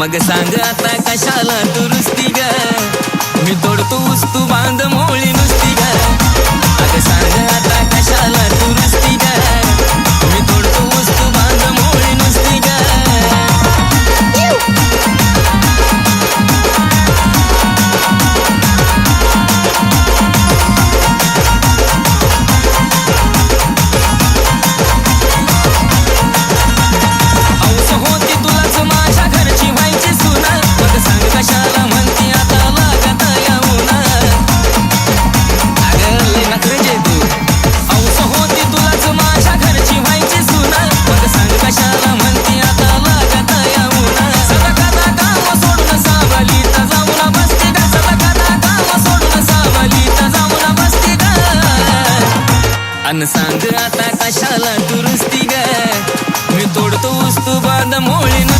मग सांग आता कशाला दुरुस्ती ग? अन सांग आता कशाला दुरुस्ती ग? मी तोडतो वस्तू बाद मोळीन.